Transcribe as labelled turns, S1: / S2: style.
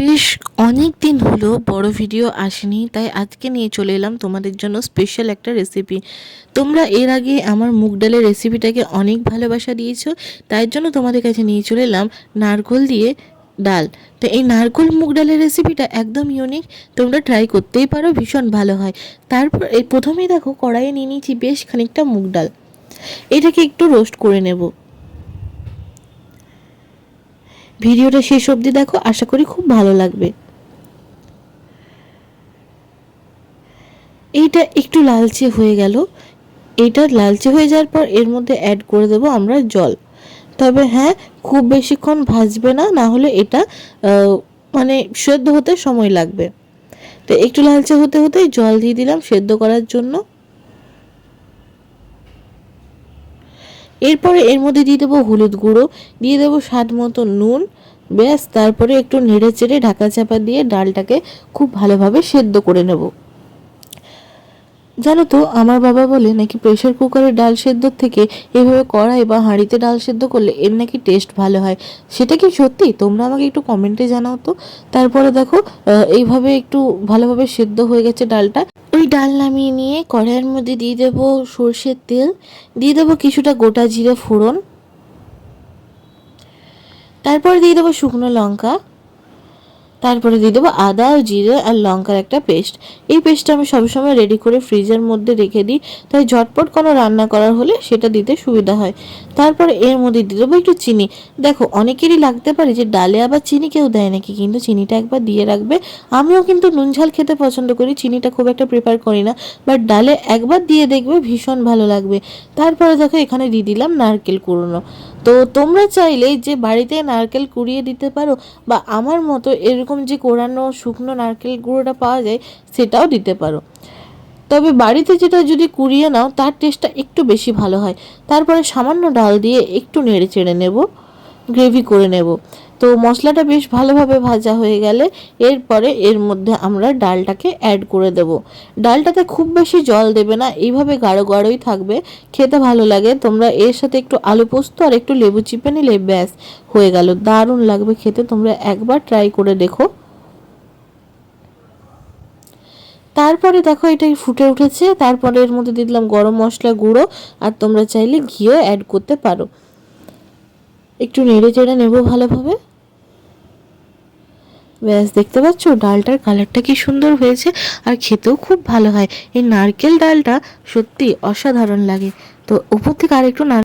S1: বেশ অনেক দিন হলো বড় ভিডিও আসেনি, তাই আজকে নিয়ে চলে এলাম তোমাদের জন্য স্পেশাল একটা রেসিপি তোমরা এর আগে আমার মুগ ডালের রেসিপিটাকে অনেক ভালোবাসা দিয়েছ, তাই জন্য তোমাদের কাছে নিয়ে চলে এলাম নারকোল দিয়ে ডাল। তো এই নারকোল মুগ ডালের রেসিপিটা একদম ইউনিক তোমরা ট্রাই করতেই পারো, ভীষণ ভালো হয়। তারপর এই প্রথমেই দেখো কড়াইয়ে নিয়ে নিয়েছি বেশ খানিকটা মুগ ডাল। এটাকে একটু রোস্ট করে নেব। ভিডিওটা শেষ অবধি দেখো, আশা করি খুব ভালো লাগবে। এইটা একটু লালচে হয়ে গেল। এইটা লালচে হয়ে যাওয়ার পর এর মধ্যে অ্যাড করে দেব আমরা জল। তবে হ্যাঁ খুব বেশিক্ষণ ভাজবে না না হলে এটা মানে সেদ্ধ হতে সময় লাগবে। তো একটু লালচে হতে হতেই জল দিয়ে দিলাম সেদ্ধ করার জন্য। এরপরে এর মধ্যে দিয়ে দেবো হলুদ গুঁড়ো, দিয়ে দেবো স্বাদ মতো নুন, ব্যাস, তারপরে একটু নেড়ে চেড়ে ঢাকা চাপা দিয়ে ডালটাকে খুব ভালোভাবে সেদ্ধ করে নেব। জানো তো, আমার বাবা বলে নাকি প্রেশার কুকারে ডাল সেদ্ধর থেকে এভাবে কড়াই বা হাঁড়িতে ডাল সেদ্ধ করলে এর নাকি টেস্ট ভালো হয়। সেটা কি সত্যি? তোমরা আমাকে একটু কমেন্টে জানাও তো। তারপরে দেখো এইভাবে একটু ভালোভাবে সেদ্ধ হয়ে গেছে ডালটা। ডাল নামিয়ে নিয়ে কড়াইয়ের মধ্যে দিয়ে দেবো সর্ষের তেল। দিয়ে দেবো কিছুটা গোটা জিরে ফোড়ন। তারপর দিয়ে দেবো শুকনো লঙ্কা। তারপরে দিয়ে দেবো আদা, জিরে আর লঙ্কার একটা পেস্ট। এই পেস্টটা আমি সবসময় রেডি করে ফ্রিজের মধ্যে রেখে দিই। তাই ঝটপট কোনো রান্না করার হলে সেটা দিতে সুবিধা হয়। তারপরে এর মধ্যে দিয়ে দেবো একটু চিনি। দেখো, অনেকেরই লাগতে পারে যে ডালে আবার চিনি কেউ দেয় নাকি, কিন্তু চিনিটা একবার দিয়ে রাখবে। আমিও কিন্তু নুন ঝাল খেতে পছন্দ করি, চিনিটা খুব একটা প্রিফার করি না। বাট ডালে একবার দিয়ে দেখবে ভীষণ ভালো লাগবে। তারপরে দেখো, এখানে দিয়ে দিলাম নারকেল কুড়োনো। তো তোমরা চাইলে যে বাড়িতে নারকেল কুড়িয়ে দিতে পারো বা আমার মতো এরকম যে কোরানো শুকনো নারকেল গুঁড়োটা পাওয়া যায়, সেটাও দিতে পারো। তবে বাড়িতে যেটা যদি কুড়িয়ে নাও, তার টেস্টটা একটু বেশি ভালো হয়। তারপরে সামান্য ডাল দিয়ে একটু নেড়ে চেড়ে নেব। গ্রেভি করে নেব। তো মশলাটা বেশ ভালোভাবে ভাজা হয়ে গেলে এরপরে এর মধ্যে আমরা ডালটাকে অ্যাড করে দেব। ডালটাতে খুব বেশি জল দেবে না, এইভাবে গাঢ় গাঢ়ই থাকবে। খেতে ভালো লাগে, তোমরা এর সাথে একটু আলু পোস্ত আর একটু লেবু চিপে নিলে ব্যাস, হয়ে গেল। দারুণ লাগবে খেতে, তোমরা একবার ট্রাই করে দেখো। তারপরে দেখো এটা ফুটে উঠেছে, তারপরে এর মধ্যে দিয়ে দিলাম গরম মশলা গুঁড়ো, আর তোমরা চাইলে ঘিও অ্যাড করতে পারো। একটু নেড়ে চেড়ে নেব ভালোভাবে। ব্যাস, দেখতে পাচ্ছ? ডালটার কালারটা কি সুন্দর হয়েছে আর খেতেও খুব ভালো হয়। এই নারকেল ডালটা সত্যি অসাধারণ লাগে। তো উপর থেকে আর একটু